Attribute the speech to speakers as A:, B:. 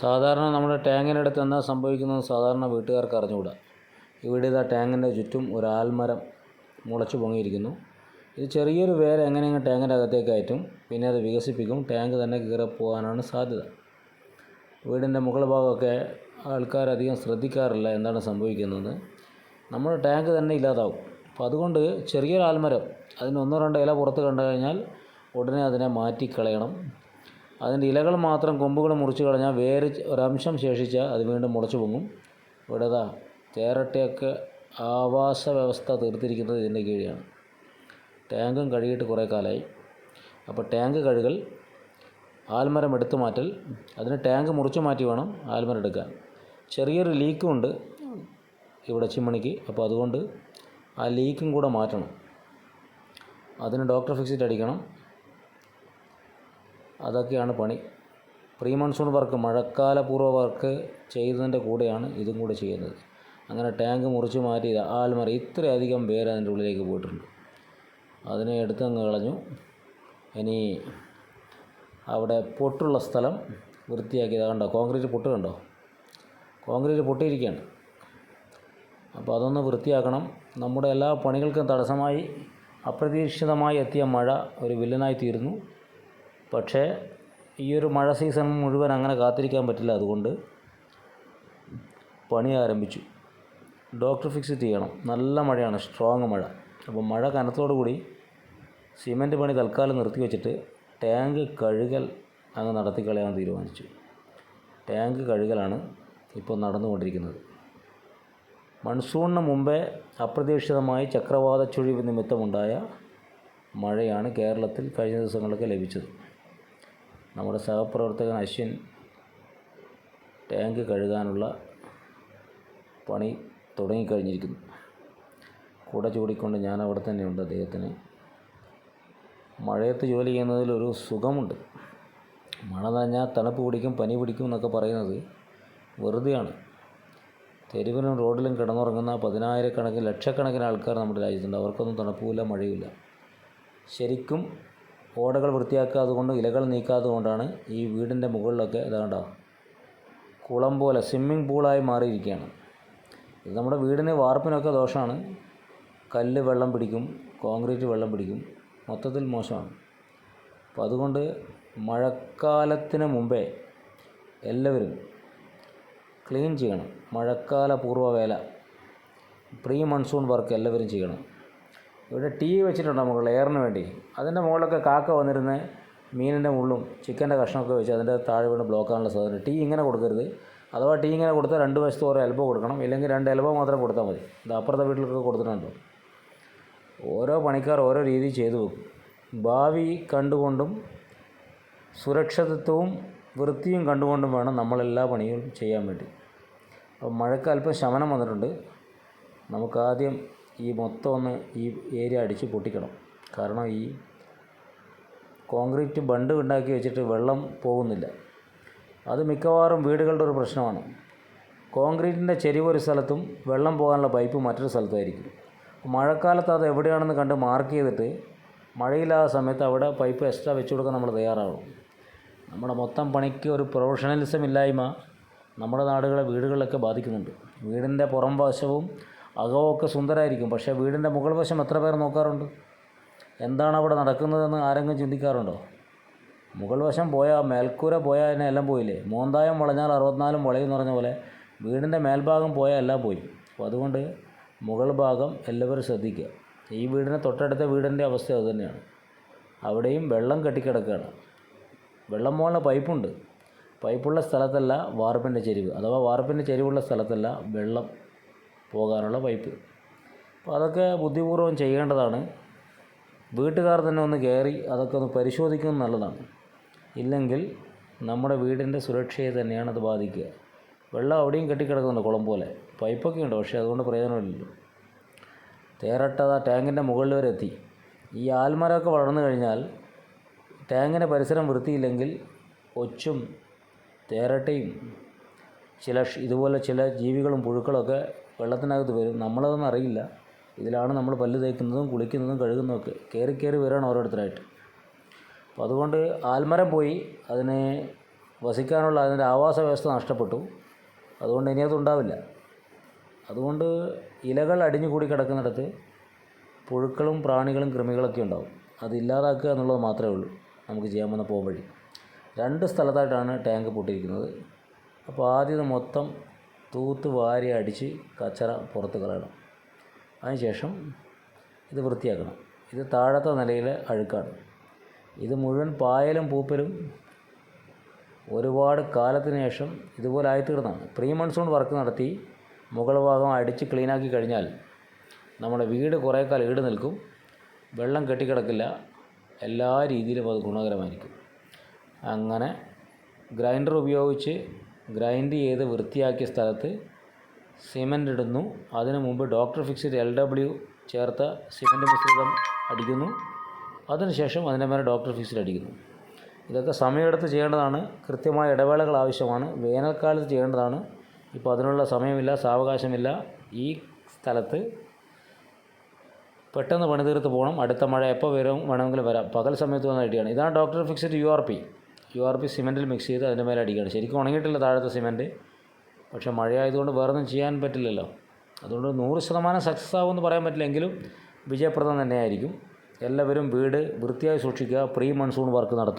A: സാധാരണ നമ്മുടെ ടാങ്കിനടുത്ത് എന്താ സംഭവിക്കുന്നത് സാധാരണ വീട്ടുകാർക്ക് അറിഞ്ഞുകൂടാ. ഇവിടെ ഇതാ ടാങ്കിന്റെ ചുറ്റും ഒരു ആൽമരം മുളച്ചു പൊങ്ങിയിരിക്കുന്നു. ഇത് ചെറിയൊരു വേര് എങ്ങനെയെങ്കിലും ടാങ്കിന്റെ അകത്തേക്ക് അയറ്റും പിന്നെ അത് വികസിപ്പിക്കും. ടാങ്ക് തന്നെ കീറിപ്പോകാനാണ് സാധ്യത. വീടിന്റെ മുകൾ ഭാഗമൊക്കെ ആൾക്കാരധികം ശ്രദ്ധിക്കാറില്ല എന്താണ് സംഭവിക്കുന്നത്. നമ്മുടെ ടാങ്ക് തന്നെ ഇല്ലാതാവും. അപ്പോൾ അതുകൊണ്ട് ചെറിയൊരു ആൽമരം അതിന് ഒന്നോ രണ്ടോ ഇല പുറത്ത് കണ്ടു കഴിഞ്ഞാൽ ഉടനെ അതിനെ മാറ്റിക്കളയണം. അതിന്റെ ഇലകൾ മാത്രം കൊമ്പുകൾ മുറിച്ച് കളഞ്ഞാൽ വേര് ഒരംശം ശേഷിച്ചാൽ അത് വീണ്ടും മുളച്ചു പൊങ്ങും. ഇവിടെ ദാ തേരട്ടയൊക്കെ ആവാസ വ്യവസ്ഥ തീർത്തിരിക്കുന്നത് ഇതിന്റെ കീഴിലാണ്. ടാങ്കും കഴുകിയിട്ട് കുറേ കാലമായി. അപ്പോൾ ടാങ്ക് കഴുകൽ ആൽമരം എടുത്തു മാറ്റൽ അതിന് ടാങ്ക് മുറിച്ച് മാറ്റി വേണം ആൽമരം എടുക്കാൻ. ചെറിയൊരു ലീക്കും ഉണ്ട് ഇവിടെ ചിമ്മണിക്ക്. അപ്പോൾ അതുകൊണ്ട് ആ ലീക്കും കൂടെ മാറ്റണം. അതിന് ഡോക്ടർ ഫിക്സിറ്റ് അടിക്കണം അതൊക്കെയാണ് പണി. പ്രീ മൺസൂൺ വർക്ക് മഴക്കാലപൂർവ വർക്ക് ചെയ്തതിന്റെ കൂടെയാണ് ഇതും കൂടെ ചെയ്യുന്നത്. അങ്ങനെ ടാങ്ക് മുറിച്ച് മാറ്റി ആൽമറി ഇത്രയധികം പേര് അതിന്റെ ഉള്ളിലേക്ക് പോയിട്ടുണ്ട്. അതിനെ എടുത്തങ്ങ് കളഞ്ഞു. ഇനി അവിടെ പൊട്ടുള്ള സ്ഥലം വൃത്തിയാക്കിയത് കണ്ടോ? കോൺക്രീറ്റ് പൊട്ട് കണ്ടോ? കോൺക്രീറ്റ് പൊട്ടിയിരിക്കുകയാണ്. അപ്പോൾ അതൊന്ന് വൃത്തിയാക്കണം. നമ്മുടെ എല്ലാ പണികൾക്കും തടസ്സമായി അപ്രതീക്ഷിതമായി എത്തിയ മഴ ഒരു വില്ലനായി തീരുന്നു. പക്ഷേ ഈ ഒരു മഴ സീസൺ മുഴുവൻ അങ്ങനെ കാത്തിരിക്കാൻ പറ്റില്ല. അതുകൊണ്ട് പണി ആരംഭിച്ചു. ഡോക്ടർ ഫിക്സ് ചെയ്യണം. നല്ല മഴയാണ്. സ്ട്രോങ് മഴ. അപ്പോൾ മഴ കനത്തോടുകൂടി സിമന്റ് പണി തൽക്കാലം നിർത്തി വെച്ചിട്ട് ടാങ്ക് കഴുകൽ അങ്ങ് നടത്തിക്കളയാൻ തീരുമാനിച്ചു. ടാങ്ക് കഴുകലാണ് ഇപ്പോൾ നടന്നുകൊണ്ടിരിക്കുന്നത്. മൺസൂണിന് മുമ്പേ അപ്രതീക്ഷിതമായി ചക്രവാത ചുഴിവ് നിമിത്തമുണ്ടായ മഴയാണ് കേരളത്തിൽ കഴിഞ്ഞ ദിവസങ്ങളൊക്കെ ലഭിച്ചത്. നമ്മുടെ സഹപ്രവർത്തകൻ അശ്വിൻ ടാങ്ക് കഴുകാനുള്ള പണി തുടങ്ങിക്കഴിഞ്ഞിരിക്കുന്നു. കൂടെ ചൂടിക്കൊണ്ട് ഞാൻ അവിടെ തന്നെയുണ്ട് അദ്ദേഹത്തിന്. മഴയത്ത് ജോലി ചെയ്യുന്നതിൽ ഒരു സുഖമുണ്ട്. മഴ നനഞ്ഞാൽ തണുപ്പ് പിടിക്കും പനി പിടിക്കും എന്നൊക്കെ പറയുന്നത് വെറുതെയാണ്. തെരുവിലും റോഡിലും കിടന്നുറങ്ങുന്ന പതിനായിരക്കണക്കിന് ലക്ഷക്കണക്കിന് ആൾക്കാർ നമ്മുടെ രാജ്യത്തുണ്ട്. അവർക്കൊന്നും തണുപ്പുമില്ല മഴയുമില്ല. ശരിക്കും ഓടകൾ വൃത്തിയാക്കാതെ കൊണ്ട് ഇലകൾ നീക്കാത്തത് കൊണ്ടാണ് ഈ വീടിന്റെ മുകളിലൊക്കെ ഇതാണ്ടോ കുളം പോലെ സ്വിമ്മിംഗ് പൂളായി മാറിയിരിക്കുകയാണ്. ഇത് നമ്മുടെ വീടിന് വാർപ്പിനൊക്കെ ദോഷമാണ്. കല്ല് വെള്ളം പിടിക്കും കോൺക്രീറ്റ് വെള്ളം പിടിക്കും. മൊത്തത്തിൽ മോശമാണ്. അപ്പോൾ അതുകൊണ്ട് മഴക്കാലത്തിന് മുമ്പേ എല്ലാവരും ക്ലീൻ ചെയ്യണം. മഴക്കാല പൂർവ വേല പ്രീ മൺസൂൺ വർക്ക് എല്ലാവരും ചെയ്യണം. ഇവിടെ ടീ വെച്ചിട്ടുണ്ട് മുകളിൽ എയറിന് വേണ്ടി. അതിന്റെ മുകളിലൊക്കെ കാക്ക വന്നിരുന്ന് മീനിന്റെ മുള്ളും ചിക്കന്റെ കഷ്ണമൊക്കെ വെച്ച് അതിന്റെ താഴെ വീണ് ബ്ലോക്കാനുള്ള സാധനം. ടീ ഇങ്ങനെ കൊടുക്കരുത്. അഥവാ ടീ ഇങ്ങനെ കൊടുത്താൽ രണ്ട് വശത്ത് ഓരോ എൽബോ കൊടുക്കണം. ഇല്ലെങ്കിൽ രണ്ട് എൽബോ മാത്രം കൊടുത്താൽ മതി. ഇത് അപ്പുറത്തെ വീട്ടിലൊക്കെ കൊടുത്തിട്ടുണ്ട്? ഓരോ പണിക്കാർ ഓരോ രീതി ചെയ്തു വെക്കും. ഭാവി കണ്ടുകൊണ്ടും സുരക്ഷിതത്വവും വൃത്തിയും കണ്ടുകൊണ്ടും വേണം നമ്മളെല്ലാ പണികളും ചെയ്യാൻ വേണ്ടി. അപ്പോൾ മഴക്ക് അല്പം ശമനം വന്നിട്ടുണ്ട്. നമുക്കാദ്യം ഈ മൊത്തം ഒന്ന് ഈ ഏരിയ അടിച്ച് പൊട്ടിക്കണം. കാരണം ഈ കോൺക്രീറ്റ് ബണ്ട് ഉണ്ടാക്കി വെച്ചിട്ട് വെള്ളം പോകുന്നില്ല. അത് മിക്കവാറും വീടുകളുടെ ഒരു പ്രശ്നമാണ്. കോൺക്രീറ്റിന്റെ ചെരിവ് ഒരു സ്ഥലത്തും വെള്ളം പോകാനുള്ള പൈപ്പ് മറ്റൊരു സ്ഥലത്തായിരിക്കും. മഴക്കാലത്ത് അത് എവിടെയാണെന്ന് കണ്ട് മാർക്ക് ചെയ്തിട്ട് മഴയില്ലാത്ത സമയത്ത് അവിടെ പൈപ്പ് എക്സ്ട്രാ വെച്ച് കൊടുക്കാൻ നമ്മൾ തയ്യാറാവണം. നമ്മുടെ മൊത്തം പണിക്ക് ഒരു പ്രൊഫഷണലിസം ഇല്ലായ്മ നമ്മുടെ നാടുകളെ വീടുകളിലൊക്കെ ബാധിക്കുന്നുണ്ട്. വീടിന്റെ പുറം വശവും അകവും ഒക്കെ സുന്ദരമായിരിക്കും പക്ഷേ വീടിന്റെ മുകൾ വശം എത്ര പേർ നോക്കാറുണ്ട്? എന്താണ് അവിടെ നടക്കുന്നതെന്ന് ആരെങ്കിലും ചിന്തിക്കാറുണ്ടോ? മുകൾ വശം പോയാൽ മേൽക്കൂര പോയാൽ അതിനെ എല്ലാം പോയില്ലേ? മോന്തായം വളഞ്ഞാൽ അറുപത്തിനാലും വളയും പറഞ്ഞ പോലെ വീടിന്റെ മേൽഭാഗം പോയാൽ എല്ലാം പോയി. അപ്പോൾ അതുകൊണ്ട് മുകൾ ഭാഗം എല്ലാവരും ശ്രദ്ധിക്കുക. ഈ വീടിന് തൊട്ടടുത്ത വീടിന്റെ അവസ്ഥ അതുതന്നെയാണ് അവിടെയും വെള്ളം കെട്ടിക്കിടക്കുകയാണ്. വെള്ളം മുകളിൽ പൈപ്പുണ്ട്. പൈപ്പുള്ള സ്ഥലത്തല്ല വാർപ്പിന്റെ ചെരിവ്. അഥവാ വാർപ്പിന്റെ ചെരിവുള്ള സ്ഥലത്തല്ല വെള്ളം. പോകാനുള്ള പൈപ്പ്. അപ്പോൾ അതൊക്കെ ബുദ്ധിപൂർവം ചെയ്യേണ്ടതാണ്. വീട്ടുകാർ തന്നെ ഒന്ന് കയറി അതൊക്കെ ഒന്ന് പരിശോധിക്കുന്നത് നല്ലതാണ്. ഇല്ലെങ്കിൽ നമ്മുടെ വീടിന്റെ സുരക്ഷയെ തന്നെയാണ് അത് ബാധിക്കുക. വെള്ളം അവിടെയും കെട്ടിക്കിടക്കുന്നുണ്ട് കുളം പോലെ. പൈപ്പൊക്കെ ഉണ്ട് പക്ഷേ അതുകൊണ്ട് പ്രയോജനമില്ലല്ലോ. തേരട്ടത് ആ ടാങ്കിന്റെ മുകളിൽ വരെ എത്തി. ഈ ആൽമരമൊക്കെ വളർന്നു കഴിഞ്ഞാൽ ടാങ്കിന്റെ പരിസരം വൃത്തിയില്ലെങ്കിൽ ഒച്ചും തേരട്ടയും ചില ഇതുപോലെ ചില ജീവികളും പുഴുക്കളൊക്കെ വെള്ളത്തിനകത്ത് വരും. നമ്മളതൊന്നും അറിയില്ല. ഇതിലാണ് നമ്മൾ പല്ല് തേക്കുന്നതും കുളിക്കുന്നതും കഴുകുന്നതൊക്കെ. കയറി കയറി വരികയാണ് ഓരോരുത്തരായിട്ട് അപ്പോൾ അതുകൊണ്ട് ആൽമരം പോയി. അതിനെ വസിക്കാനുള്ള അതിന്റെ ആവാസ വ്യവസ്ഥ നഷ്ടപ്പെട്ടു. അതുകൊണ്ട് ഇനി അതുണ്ടാവില്ല. അതുകൊണ്ട് ഇലകൾ അടിഞ്ഞു കൂടി കിടക്കുന്നിടത്ത് പുഴുക്കളും പ്രാണികളും കൃമികളൊക്കെ ഉണ്ടാവും. അത് ഇല്ലാതാക്കുക എന്നുള്ളത് മാത്രമേ ഉള്ളൂ. നമുക്ക് ചെയ്യാൻ വന്ന പോംവഴി. രണ്ട് സ്ഥലത്തായിട്ടാണ് ടാങ്ക് പൊട്ടിയിരിക്കുന്നത്. അപ്പോൾ ആദ്യം മൊത്തം തൂത്ത് വാരി അടിച്ച് കച്ചറ പുറത്ത് കളയണം. അതിനുശേഷം ഇത് വൃത്തിയാക്കണം. ഇത് താഴത്തെ നിലയിലെ അഴുക്കാണ്. ഇത് മുഴുവൻ പായലും പൂപ്പലും ഒരുപാട് കാലത്തിന് ശേഷം ഇതുപോലെ ആയിത്തീർന്നതാണ്. പ്രീ മൺസൂൺ വർക്ക് നടത്തി മുകൾ ഭാഗം അടിച്ച് ക്ലീനാക്കി കഴിഞ്ഞാൽ നമ്മുടെ വീട് കുറേ കാലം ഈട് നിൽക്കും. വെള്ളം കെട്ടിക്കിടക്കില്ല. എല്ലാ രീതിയിലും അത് ഗുണകരമായിരിക്കും. അങ്ങനെ ഗ്രൈൻഡർ ഉപയോഗിച്ച് ഗ്രൈൻഡ് ചെയ്ത് വൃത്തിയാക്കിയ സ്ഥലത്ത് സിമന്റ് ഇടുന്നു. അതിനു മുമ്പ് ഡോക്ടർ ഫിക്സഡ് എൽ ഡബ്ല്യു ചേർത്ത സിമന്റ് മിശ്രിതം അടിക്കുന്നു. അതിനുശേഷം അതിന്റെ മേലെ ഡോക്ടർ ഫിക്സിൽ അടിക്കുന്നു. ഇതൊക്കെ സമയമെടുത്ത് ചെയ്യേണ്ടതാണ്. കൃത്യമായ ഇടവേളകൾ ആവശ്യമാണ്. വേനൽക്കാലത്ത് ചെയ്യേണ്ടതാണ്. ഇപ്പോൾ അതിനുള്ള സമയമില്ല സാവകാശമില്ല. ഈ സ്ഥലത്ത് പെട്ടെന്ന് പണി തീർത്ത് പോകണം. അടുത്ത മഴ എപ്പോൾ വരും വേണമെങ്കിലും വരാം. പകൽ സമയത്ത് വന്ന അടിയാണ് ഇതാണ് Doctor Fixit U R P. U R P സിമെന്റിൽ mix ചെയ്ത് അതിന്റെ മേലെ അടിക്കുകയാണ്. ശരിക്കും ഉണങ്ങിയിട്ടില്ല താഴത്തെ സിമെന്റ്. പക്ഷേ മഴയായതുകൊണ്ട് വേറൊന്നും ചെയ്യാൻ പറ്റില്ലല്ലോ. അതുകൊണ്ട് നൂറ് ശതമാനം സക്സസ് ആകുമെന്ന് പറയാൻ പറ്റില്ലെങ്കിലും വിജയപ്രദം തന്നെയായിരിക്കും. എല്ലാവരും വീട് വൃത്തിയായി സൂക്ഷിക്കുക. പ്രീ മൺസൂൺ വർക്ക് നടത്തുക.